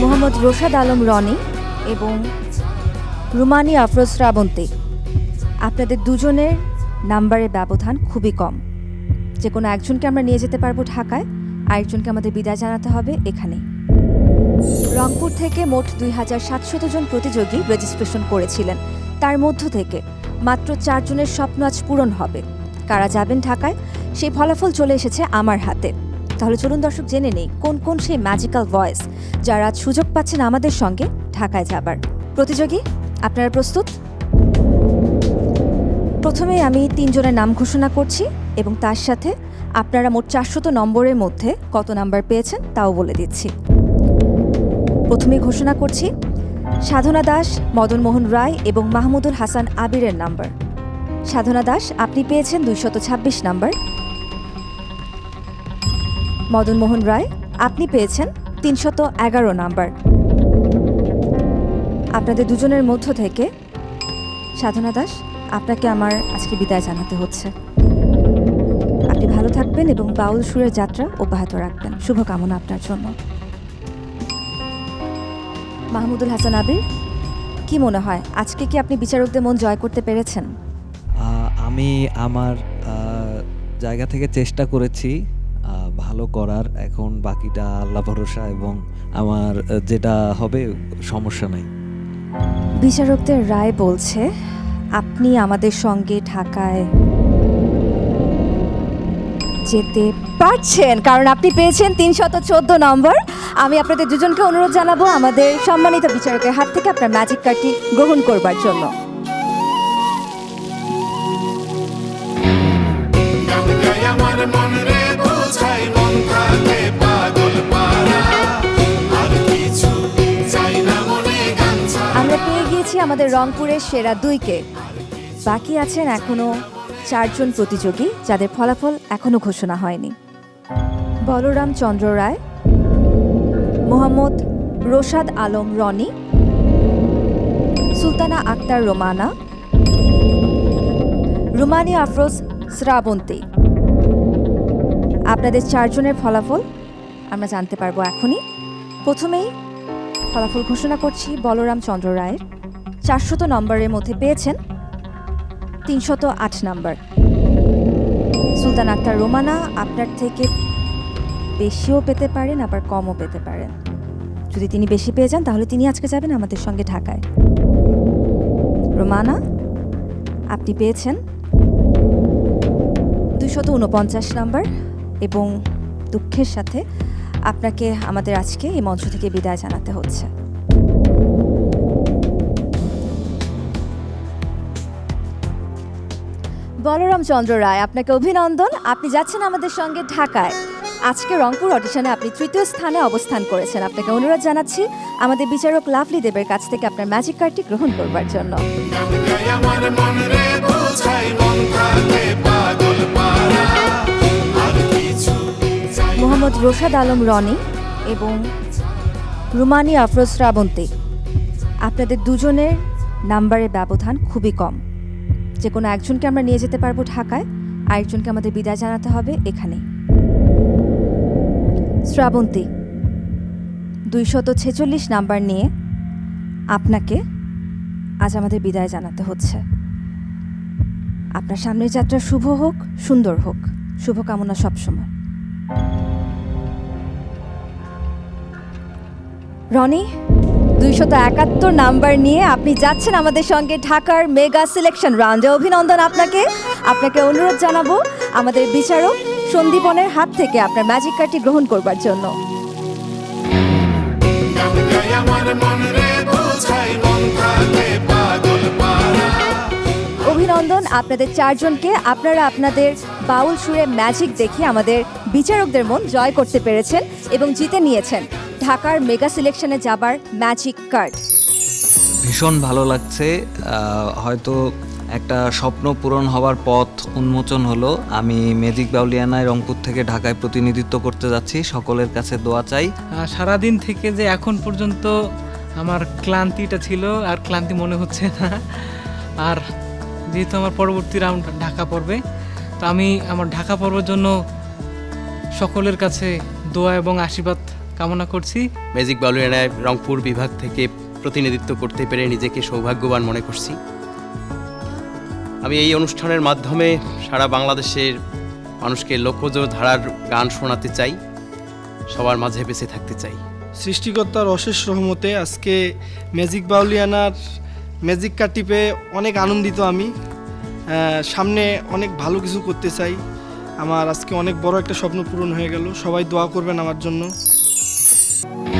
মোহাম্মদ রোশাদ আলম রনি এবং রুমানি আফরোজ শ্রাবন্তী। আপনাদের দুজনের নাম্বারের ব্যবধান খুবই কম। যে কোনো একজনকে আমরা নিয়ে যেতে পারব ঢাকায়, আরেকজনকে আমাদের বিদায় জানাতে হবে এখানে রংপুর থেকে মোট দুই হাজার সাতশত জন প্রতিযোগী রেজিস্ট্রেশন করেছিলেন। তার মধ্য থেকে মাত্র চারজনের স্বপ্ন আজ পূরণ হবে। কারা যাবেন ঢাকায়, সেই ফলাফল চলে এসেছে আমার হাতে। তাহলে চলুন দর্শক জেনে নেই কোন কোন সেই ম্যাজিক্যাল ভয়েস যারা সুযোগ পাচ্ছেন আমাদের সঙ্গে ঢাকায় যাবার। প্রতিযোগী, আপনারা প্রস্তুত? প্রথমে আমি তিনজনের নাম ঘোষণা করছি এবং তার সাথে আপনারা মোট চারশত নম্বরের মধ্যে কত নাম্বার পেয়েছেন তাও বলে দিচ্ছি। প্রথমে ঘোষণা করছি সাধনা দাস, মদন মোহন রায় এবং মাহমুদুল হাসান আবিরের নাম্বার। সাধনা দাস, আপনি পেয়েছেন দুইশত ছাব্বিশ নাম্বার। মদন মোহন রায়, আপনি পেয়েছেন তিনশত এগারো নাম্বার। আপনাদের দুজনের মধ্য থেকে সাধনা দাস, আপনাকে আমার আজকে বিদায় জানাতে হচ্ছে। আপনি ভালো থাকবেন এবং বাউল সুরের যাত্রা অব্যাহত রাখবেন। শুভকামনা আপনার জন্য। মাহমুদুল হাসান আবির, কি মনে হয়, আজকে কি আপনি বিচারকদের মন জয় করতে পেরেছেন? আমি আমার জায়গা থেকে চেষ্টা করেছি। ভালো করার এখন বাকিটা আল্লাহ ভরসা এবং আমার যেটা হবে সমস্যা নাই। বিচারকদের রায় বলছে আপনি আমাদের সঙ্গে ঢাকায় যেতে পারছেন কারণ আপনি পেয়েছেন তিনশত চোদ্দ নম্বর। আমি আপনাদের দুজনকে অনুরোধ জানাব আমাদের সম্মানিত বিচারকের হাত থেকে আপনার ম্যাজিক কার্ডটি গ্রহণ করবার জন্য। আমার মন আমরা পেয়ে গিয়েছি আমাদের রংপুরের সেরা দুইকে বাকি আছেন এখনও চারজন প্রতিযোগী, যাদের ফলাফল এখনও ঘোষণা হয়নি। বলরাম চন্দ্র রায়, মোহাম্মদ রোশাদ আলম রনি, সুলতানা আক্তার রোমানা, রুমানি আফরোজ শ্রাবন্তী। আপনাদের চারজনের ফলাফল আমরা জানতে পারব এখনই। প্রথমেই ফলাফল ঘোষণা করছি বলরাম চন্দ্র রায়ের। চারশত নম্বরের মধ্যে পেয়েছেন তিনশত আট নম্বর। সুলতান আক্তার রোমানা আপনার থেকে বেশিও পেতে পারেন, আবার কমও পেতে পারেন। যদি তিনি বেশি পেয়ে যান, তাহলে তিনি আজকে যাবেন আমাদের সঙ্গে ঢাকায়। রোমানা, আপনি পেয়েছেন দুশত উনপঞ্চাশ নম্বর। এবং দুঃখের সাথে আপনাকে আমাদের আজকে এই মঞ্চ থেকে বিদায় জানাতে হচ্ছে। বলরাম চন্দ্র রায়, আপনাকে অভিনন্দন। আপনি যাচ্ছেন আমাদের সঙ্গে ঢাকায়। আজকে রংপুর অডিশনে আপনি তৃতীয় স্থানে অবস্থান করেছেন। আপনাকে অনুরোধ জানাচ্ছি, আমাদের বিচারক লাভলি দেবের কাছ থেকে আপনার ম্যাজিক কার্ডটি গ্রহণ করবার জন্য। রোশাদ আলম রনি এবং রুমানি আফরোজ শ্রাবন্তী। আপনাদের দুজনের নাম্বারের ব্যবধান খুবই কম। যে কোনো একজনকে আমরা নিয়ে যেতে পারব ঢাকায়, আরেকজনকে আমাদের বিদায় জানাতে হবে এখানে শ্রাবন্তী, দুইশত ছেচল্লিশ নাম্বার নিয়ে আপনাকে আজ আমাদের বিদায় জানাতে হচ্ছে। আপনার সামনের যাত্রা শুভ হোক, সুন্দর হোক। শুভকামনা সবসময়। রনি দুইশত একাত্তর নাম্বার নিয়ে আপনি যাচ্ছেন আমাদের সঙ্গে ঢাকার মেগা সিলেকশন রাউন্ডে। অভিনন্দন আপনাকে। আপনাকে অনুরোধ জানাব আমাদের বিচারক সন্দীপনের হাত থেকে আপনার ম্যাজিক কার্ডটি গ্রহণ করবার জন্য। অভিনন্দন আপনাদের চারজনকে। আপনারা আপনাদের বাউল সুরে ম্যাজিক দেখিয়ে আমাদের বিচারকদের মন জয় করতে পেরেছেন এবং জিতে নিয়েছেন। ঢাকার মেগা সিলেকশনে যাবার ম্যাজিক কার্ড ভীষণ ভালো লাগছে হয়তো একটা স্বপ্ন পূরণ হওয়ার পথ উন্মোচন হলো। আমি ম্যাজিক বাউলিয়ানায় রংপুর থেকে ঢাকায় প্রতিনিধিত্ব করতে যাচ্ছি সকলের কাছে দোয়া চাই। সারাদিন থেকে যে এখন পর্যন্ত আমার ক্লান্তিটা ছিল আর ক্লান্তি মনে হচ্ছে না। আর যেহেতু আমার পরবর্তী রাউন্ড ঢাকা পড়বে তো আমি আমার ঢাকা পড়বার জন্য সকলের কাছে দোয়া এবং আশীর্বাদ কামনা করছি। ম্যাজিক বাউলিয়ানায় রংপুর বিভাগ থেকে প্রতিনিধিত্ব করতে পেরে নিজেকে সৌভাগ্যবান মনে করছি। আমি এই অনুষ্ঠানের মাধ্যমে সারা বাংলাদেশের মানুষকে লোকজ ধারার গান শোনাতে চাই সবার মাঝে বেঁচে থাকতে চাই। সৃষ্টিকর্তার অশেষ রহমতে আজকে ম্যাজিক বাউলিয়ানার ম্যাজিক কার্ডটি পেয়ে অনেক আনন্দিত আমি। সামনে অনেক ভালো কিছু করতে চাই। আমার আজকে অনেক বড় একটা স্বপ্ন পূরণ হয়ে গেল। সবাই দোয়া করবেন আমার জন্য। Peace.